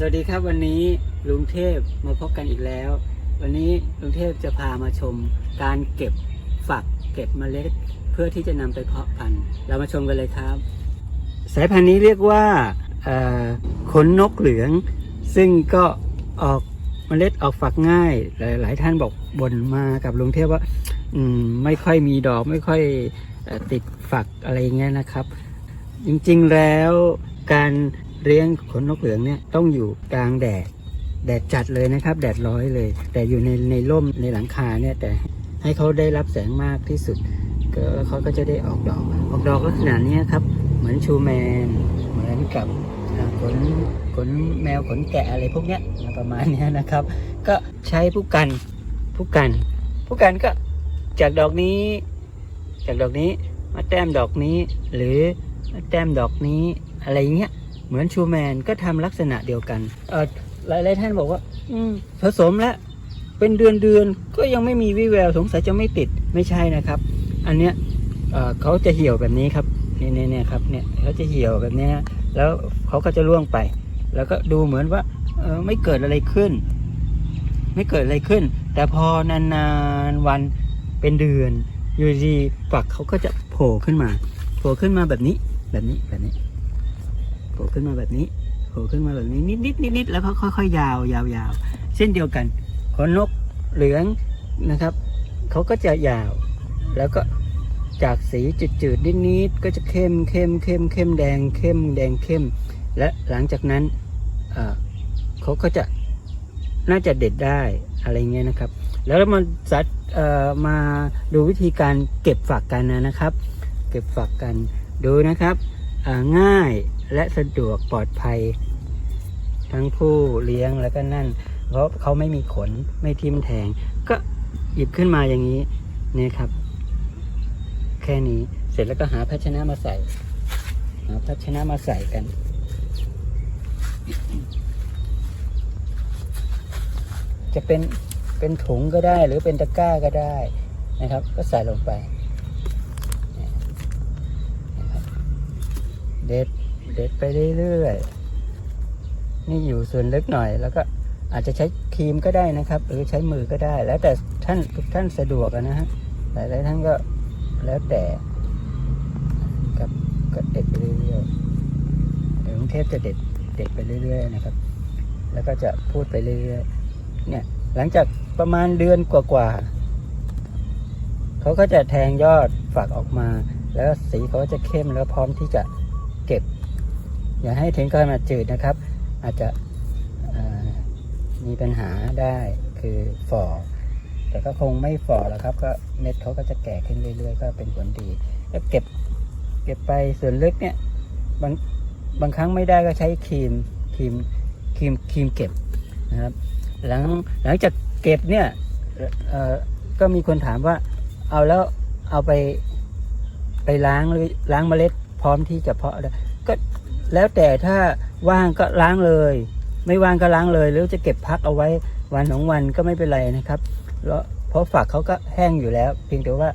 สวัสดีครับวันนี้ลุงเทพมาพบกันอีกแล้ว วันนี้ลุงเทพจะพามาชมการเก็บฝักเก็บเมล็ด เพื่อที่จะนำไปเพาะพันธุ์เรามาชมกันเลยครับ สายพันธุ์นี้เรียกว่าขนนกเหลือง ซึ่งก็ออกเมล็ดออกฝักง่าย หลายหลายท่านบอกบ่นมากับลุงเทพว่าอมไม่ค่อยมีดอกไม่ค่อยอติดฝักอะไรอย่างเงี้ยนะครับ จริงๆแล้วการ เลี้ยงขนนกเหลืองเนี่ยต้องอยู่กลางแดด แดดจัดเลยนะครับ แดดร้อยเลย แต่อยู่ในในร่มในหลังคาเนี่ยแต่ให้เขาได้รับแสงมากที่สุด ก็เขาก็จะได้ออกดอก ออกดอกลักษณะนี้ครับ เหมือนชูแมน เหมือนกับขนขนแมวขนแกะอะไรพวกเนี้ยประมาณนี้นะครับ ก็ใช้ผู้กันผู้กันผู้กันก็จากดอกนี้ จากดอกนี้มาแต้มดอกนี้ หรือมาแต้มดอกนี้อะไรเงี้ย เหมือนชูแมนก็ทำลักษณะเดียวกันเออหลายหลายท่านบอกว่า อืมผสมแล้วเป็นเดือนเดือนก็ยังไม่มีวิแววสงสัยจะไม่ติดไม่ใช่นะครับ อันเนี้ยเอ่อเขาจะเหี่ยวแบบนี้ครับเนี่ยเนี่ยเนี่ยครับเนี่ยเขาจะเหี่ยวแบบเนี้ยแล้วเขาก็จะร่วงไป แล้วก็ดูเหมือนว่าเออไม่เกิดอะไรขึ้น ไม่เกิดอะไรขึ้น แต่พอนานๆวันเป็นเดือนอยู่ดีฝักเขาก็จะโผล่ขึ้นมา โผล่ขึ้นมาแบบนี้แบบนี้แบบนี้โผล่ขึ้นมาแบบนี้โผล่ขึ้นมาแบบนี้นิดนิดนิดนิดแล้วก็ค่อยๆยาวยาวยาวเช่นเดียวกันขนนกเหลืองนะครับเขาก็จะยาวแล้วก็จากสีจืดๆนิดๆก็จะเข้มเข้มเข้มเข้มแดงเข้มแดงเข้ม และหลังจากนั้นเขาก็จะน่าจะเด็ดได้อะไรเงี้ยนะครับ แล้วเรามาจัดเอ่อมาดูวิธีการเก็บฝักกันนะครับ เก็บฝักกันดูนะครับง่าย และสะดวกปลอดภัย ทั้งผู้เลี้ยงแล้วก็นั่น เพราะเขาไม่มีขนไม่ทิ่มแทง ก็หยิบขึ้นมาอย่างนี้เนี่ยครับ แค่นี้เสร็จแล้วก็หาภาชนะมาใส่ หาภาชนะมาใส่กันจะเป็นเป็นถุงก็ได้หรือเป็นตะกร้าก็ได้นะครับ ก็ใส่ลงไปเด็ด เด็ดไปเรื่อยๆนี่อยู่ส่วนลึกหน่อย แล้วก็อาจจะใช้ครีมก็ได้นะครับ หรือใช้มือก็ได้ แล้วแต่ท่านทุกท่านสะดวกนะฮะหลายๆท่านก็แล้วแต่ครับก็เด็ดไปเรื่อยๆเดี๋ยวกรุงเทพจะเด็ดเด็ดไปเรื่อยๆนะครับ แล้วก็จะพูดไปเรื่อยๆเนี่ยหลังจากประมาณเดือนกว่าๆเขาก็จะแทงยอดฝักออกมา แล้วสีเขาก็จะเข้มแล้วพร้อมที่จะเก็บ อย่าให้ถึงกับมาจืดนะครับ อาจจะมีปัญหาได้คือฝ่อ แต่ก็คงไม่ฝ่อแล้วครับ ก็เม็ดเขาก็จะแก่ขึ้นเรื่อย ๆ ก็เป็นผลดีแล้วเก็บเก็บไปส่วนลึกเนี่ยบางบางครั้งไม่ได้ก็ใช้ครีมครีมครีมครีมเก็บนะครับ หลังหลังจากเก็บเนี่ยก็มีคนถามว่าเอาแล้วเอาไปไปล้างหรือล้างเมล็ดพร้อมที่จะเพาะก็ แล้วแต่ถ้าว่างก็ล้างเลย ไม่ว่างก็ล้างเลย หรือจะเก็บพักเอาไว้วันสองวันก็ไม่เป็นไรนะครับเพราะฝักเขาก็แห้งอยู่แล้ว เพียงแต่ว่า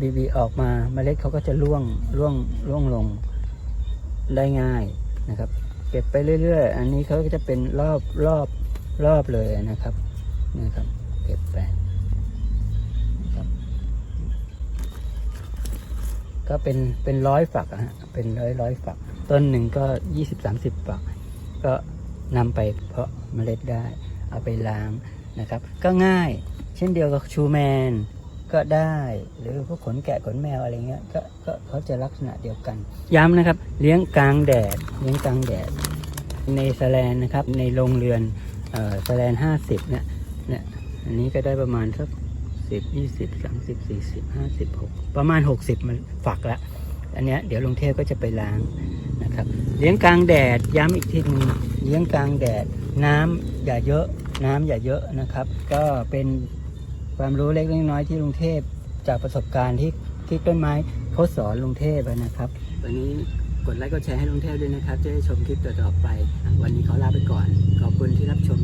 บีบีออกมาเมล็ดเขาก็จะร่วงร่วงร่วงลงได้ง่ายนะครับ เก็บไปเรื่อยๆ อันนี้เขาก็จะเป็นรอบรอบรอบเลยนะครับนะครับ เก็บไปก็เป็นเป็นร้อยฝักอะฮะเป็นร้อยร้อยฝัก ต้นหนึ่งก็ยี่สิบสามสิบฝัก ก็นำไปเพาะเมล็ดได้ เอาไปล้างนะครับ ก็ง่าย เช่นเดียวกับชูแมนก็ได้ หรือพวกขนแกะขนแมวอะไรเงี้ยก็ก็เขาจะลักษณะเดียวกัน ย้ำนะครับ เลี้ยงกลางแดด เลี้ยงกลางแดด ในสแลนนะครับ ในโรงเรือนเอ่อสแลนห้าสิบเนี่ยเนี่ยอันนี้ก็ได้ประมาณสักสิบยี่สิบสามสิบสี่สิบห้าสิบหกประมาณหกสิบมันฝักละ อันเนี้ยเดี๋ยวลงเทพก็จะไปล้าง นะครับ เลี้ยงกลางแดดย้ำอีกทีหนึงเลี้ยงกลางแดดน้ำอย่าเยอะ น้ำอย่าเยอะนะครับ ก็เป็นความรู้เล็กน้อยที่ลุงเทพจากประสบการณ์ที่ที่ต้นไม้เขาสอนลุงเทพนะครับ วันนี้กดไลค์กดแชร์ให้ลุงเทพด้วยนะครับ จะได้ชมคลิปต่อๆไป วันนี้ขอลาไปก่อน ขอบคุณที่รับชม